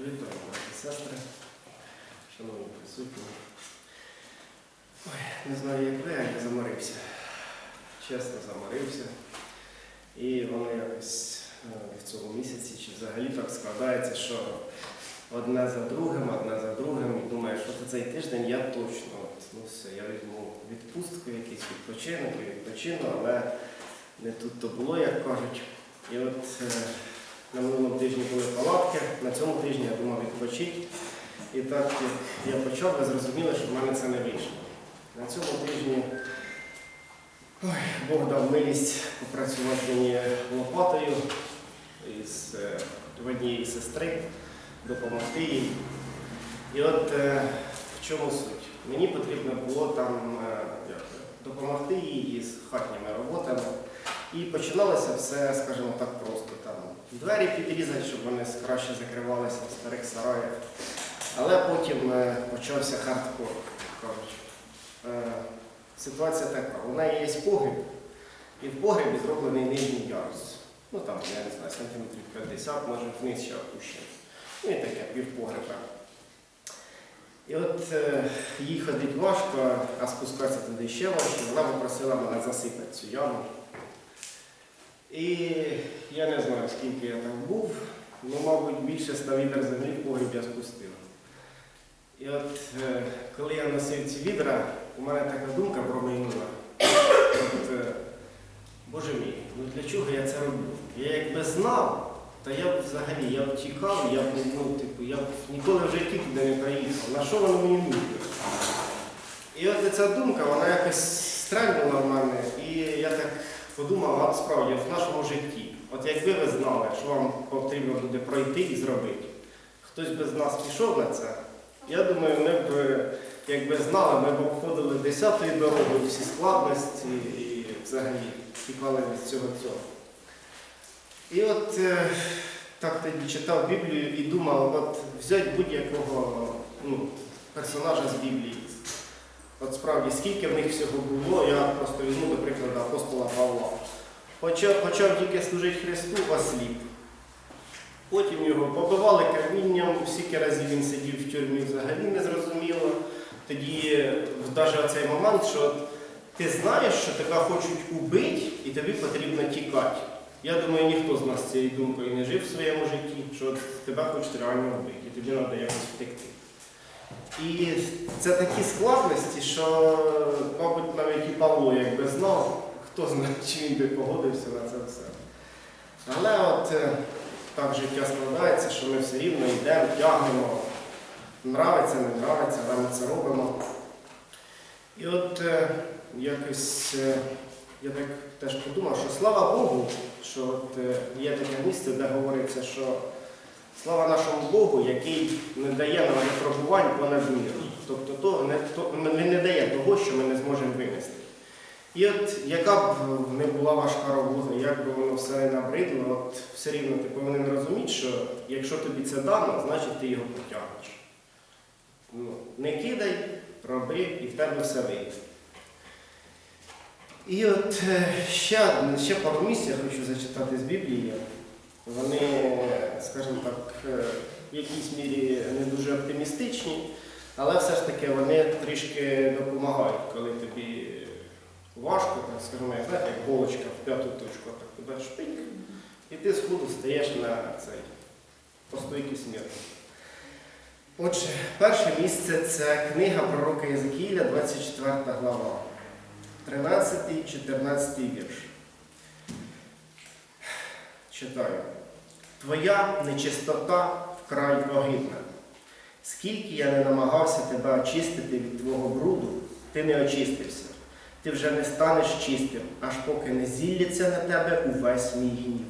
Вітаю, брати сестри, шановні присутні. Ой, не знаю, як ви, а я заморився. Чесно заморився. І воно якось е, в цьому місяці чи взагалі так складається, що одне за другим, одне за другим, і думаєш, що цей тиждень я точно, от, ну все, я візьму відпустку, якийсь відпочинок і відпочину, але не тут то було, як кажуть. І от е, на минулому тижні були палатки, на цьому тижні я думав відпочити. І так я почав, ви зрозуміли, що в мене це не вийшло. На цьому тижні ой, Бог дав милість попрацювати мені лопатою із е, однієї сестри, допомогти їй. І от е, в чому суть? Мені потрібно було там е, допомогти їй із хатніми роботами. І починалося все, скажімо так, просто там двері підрізати, щоб вони краще закривалися в старих сараях. Але потім е, почався хардкор. кажуть. Е, Ситуація така, у неї є погріб, і в погрібі зроблений нижній ярус. Ну там, я не знаю, сантиметрів 50, може вниз ще опущений. Ну і таке, півпогреба. І от е, їй ходить важко, а спускатися туди ще важче. Вона попросила мене засипати цю яму. І я не знаю, скільки я там був, ну, мабуть, більше 100 відер землі в погріб я спустив. І от е, коли я носив ці відра, у мене така думка промайнула. От, е, Боже мій, ну для чого я це роблю? Я якби знав, то я б взагалі я б тікав, я б, ну, типу, я б ніколи в житті туди не приїхав. На що воно мені нужно? І от ця думка, вона якось стрельнула в мене, і я так подумав, а справді в нашому житті. От якби ви знали, що вам потрібно буде пройти і зробити, хтось би з нас пішов на це, я думаю, ми б, якби знали, ми б обходили десятою дорогою всі складності і взагалі тікали від цього цього. І от е, так тоді читав Біблію і думав, от взяти будь-якого ну, персонажа з Біблії. От справді, скільки в них всього було, я просто візьму, до прикладу, апостола Павла. Почав, почав тільки служити Христу, осліп. Потім його побивали камінням, скільки разів він сидів в тюрмі взагалі не зрозуміло. Тоді навіть оцей момент, що от ти знаєш, що тебе хочуть убити і тобі потрібно тікати. Я думаю, ніхто з нас цією думкою не жив в своєму житті, що от тебе хочуть реально вбити, і тобі треба якось втекти. І це такі складності, що, мабуть, навіть і Павло якби знав, хто знає, чи він би погодився на це все. Але от е, так життя складається, що ми все рівно йдемо, тягнемо. Нравиться, не нравиться, але ми це робимо. І от е, якось е, я так теж подумав, що слава Богу, що от, є таке місце, де говориться, що слава нашому Богу, який не дає нам випробувань понад міру. Тобто то, не, то, не, дає того, що ми не зможемо винести. І от яка б не була важка робота, як би воно все не набридло, от все рівно ти повинен розуміти, що якщо тобі це дано, значить ти його потягнеш. Ну, не кидай, роби і в тебе все вийде. І от е, ще, ще пару місць я хочу зачитати з Біблії. Вони, скажімо так, е, в якійсь мірі не дуже оптимістичні, але все ж таки вони трішки допомагають, коли тобі важко, так скажімо, як, знаєте, як голочка в п'яту точку, так тебе шпиньк, і ти сходу стаєш на цей по стойки смерті. Отже, перше місце це книга пророка Єзекіля, 24 глава, 13-14 вірш. Читаю. Твоя нечистота вкрай огидна. Скільки я не намагався тебе очистити від твого бруду, ти не очистився. Ти вже не станеш чистим, аж поки не зілляться на тебе увесь мій гнів.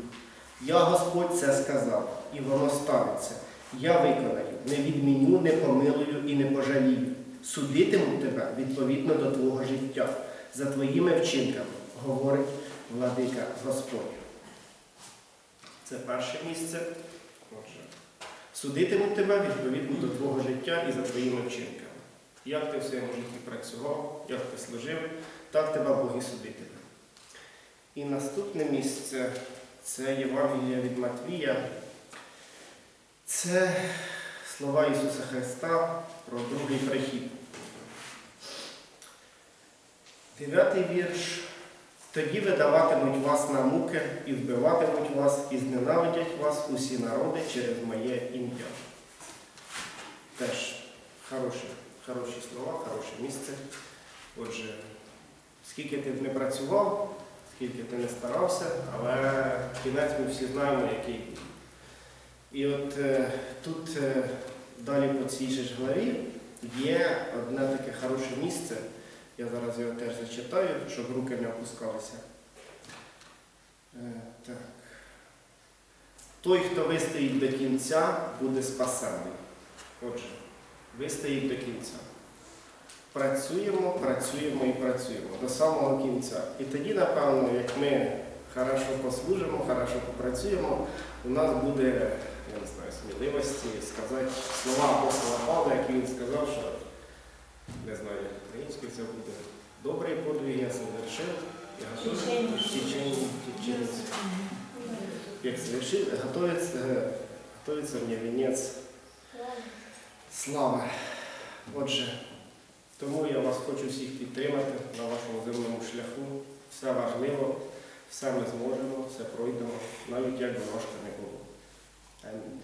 Я Господь це сказав, і воно станеться. Я виконаю, не відміню, не помилую і не пожалію. Судитиму тебе відповідно до твого життя, за твоїми вчинками, говорить владика Господь. Це перше місце. Отже, судитиму тебе відповідно до твого життя і за твоїми вчинками. Як ти в своєму житті працював, як ти служив, так тебе Бог і судитиме. І наступне місце це Євангелія від Матвія. Це слова Ісуса Христа про другий прихід. Дев'ятий вірш. Тоді видаватимуть вас на муки і вбиватимуть вас, і зненавидять вас усі народи через моє ім'я. Теж хороші, хороші слова, хороше місце. Отже, скільки ти не працював, скільки ти не старався, але кінець ми всі знаємо, який. І от е, тут е, далі по цій же ж главі є одне таке хороше місце. Я зараз його теж зачитаю, щоб руки не опускалися. Е, так. Той, хто вистоїть до кінця, буде спасений. Отже, вистоїть до кінця. Працюємо, працюємо і працюємо до самого кінця. І тоді, напевно, як ми хорошо послужимо, хорошо попрацюємо, у нас буде, я не знаю, сміливості сказати слова апостола Павла, які він сказав, що не знаю, як українською це буде. Добрий подвиг я завершив. Як завершив, готовиться, е, мені вінець слави. Отже, тому я вас хочу всіх підтримати на вашому земному шляху. Все важливо, все ми зможемо, все пройдемо, навіть як би важко не було. Амінь.